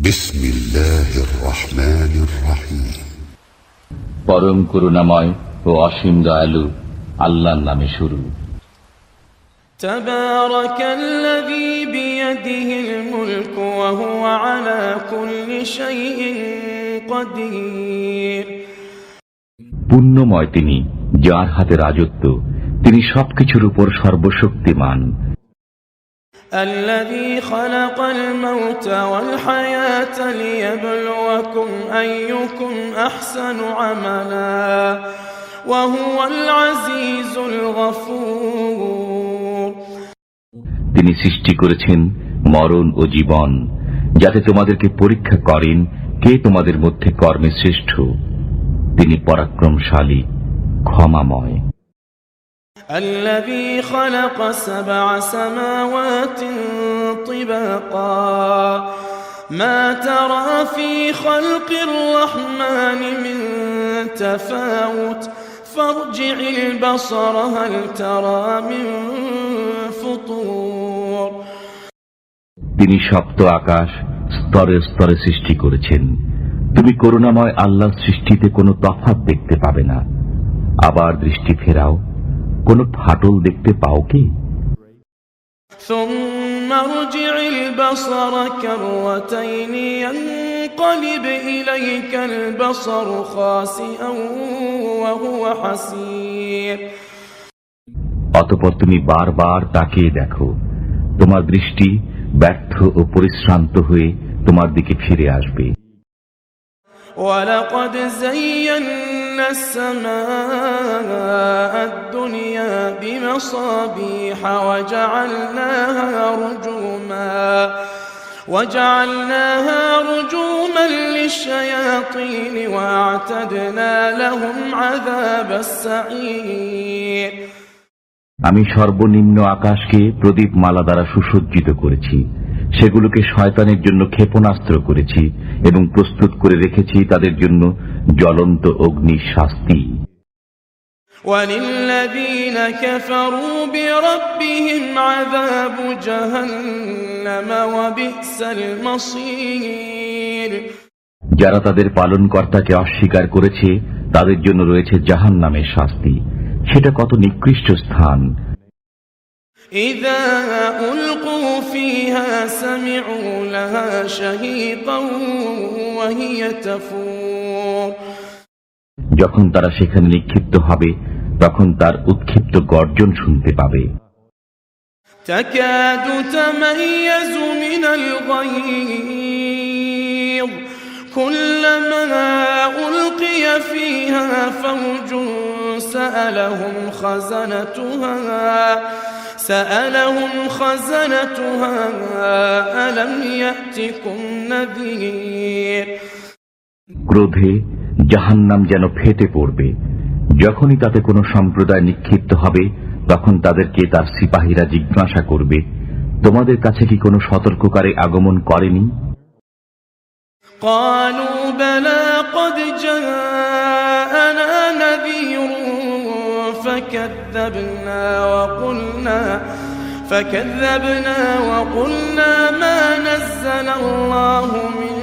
بسم الله الرحمن الرحيم পরম করুণাময় ও অসীম দয়ালু আল্লাহর নামে শুরু تبارك الذي بيده الملك وهو على كل شيء قدير পুণ্যময় তিনি যার হাতে রাজত্ব তিনি সবকিছুর উপর সর্বশক্তিমান الذي خلق الموت والحياة ليبلوكم أيكم أحسن عملا وهو العزيز الغفور তিনি সৃষ্টি করেছেন মরণ ও জীবন যাতে তোমাদেরকে পরীক্ষা করেন কে তোমাদের মধ্যে কর্মে শ্রেষ্ঠ তিনি পরাক্রমশালী ক্ষমাময় الذي خلق سبع سماوات طباقا ما ترى في خلق الرحمن من تفاوت فارجع البصر هل ترى من فطور তিনি সপ্ত আকাশ স্তরে স্তরে সৃষ্টি করেছেন তুমি করুণাময় আল্লাহর সৃষ্টিতে কোনো তফাৎ দেখতে পাবে না আবার দৃষ্টি ফেরাও কোনো ফাটল দেখতে পাও কি ثم ارجع البصر كرتين ينقلب إليك البصر خاسئا وهو حسير অতপর তুমি বারবার তাকিয়ে দেখো তোমার দৃষ্টি ব্যর্থ ও পরিশ্রান্ত হয়ে তোমার দিকে ফিরে আসবে ولقد زينا السماء الدنيا بمصابيح وجعلناها رجوما وجعلناها رجوما للشياطين واعتدنا لهم عذاب السعير আমি সর্বনিম্ন আকাশকে প্রদীপ মালা দ্বারা সুসজ্জিত করেছি সেগুলোকে শয়তানের জন্য ক্ষেপণাস্ত্র করেছি এবং প্রস্তুত করে রেখেছি তাদের জন্য জ্বলন্ত অগ্নির শাস্তি وللذين كفروا بربهم عذاب جهنم وبئس المصير যারা তাদের পালনকর্তাকে অস্বীকার করেছে তাদের জন্য রয়েছে জাহান নামের শাস্তি সেটা কত নিকৃষ্ট স্থান إذا ألقوا فيها سمعوا لها شهيقا وهي تفور যখন তারা সেখানে নিক্ষিপ্ত হবে তখন তার উৎক্ষিপ্ত গর্জন শুনতে পাবে تكاد تميز من الغيظ كلما ألقي فيها فوج سألهم خزنتها سألهم خزنتها ألم يأتكم نذير ক্রোধে জাহান্নাম যেন ফেটে পড়বে যখনই তাতে কোনো সম্প্রদায় নিক্ষিপ্ত হবে তখন তাদেরকে তার সিপাহীরা জিজ্ঞাসা করবে তোমাদের কাছে কি কোনো সতর্ককারী আগমন করেনি قالوا بلى قد فكذبنا وقلنا فكذبنا وقلنا ما نزل الله من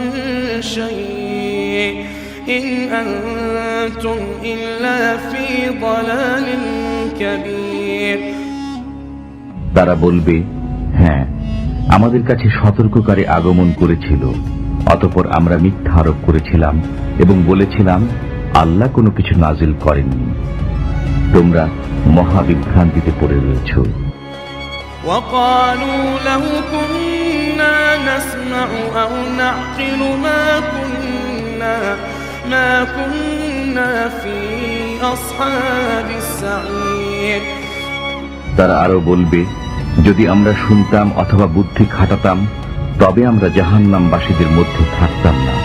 شيء إن أنتم إلا في ضلال كبير তারা বলবে হ্যাঁ আমাদের কাছে সতর্ককারী আগমন করেছিল অতপর আমরা মিথ্যা আরোপ করেছিলাম এবং বলেছিলাম আল্লাহ কোনো কিছু নাজিল করেননি তোমরা মহাবিভ্রান্তিতে পড়ে রয়েছ وقالوا لو كنا نسمع أو نعقل ما كنا ما كنا في أصحاب السعير তারা আরো বলবে যদি আমরা শুনতাম অথবা বুদ্ধি খাটাতাম তবে আমরা জাহান্নামবাসীদের মধ্যে থাকতাম না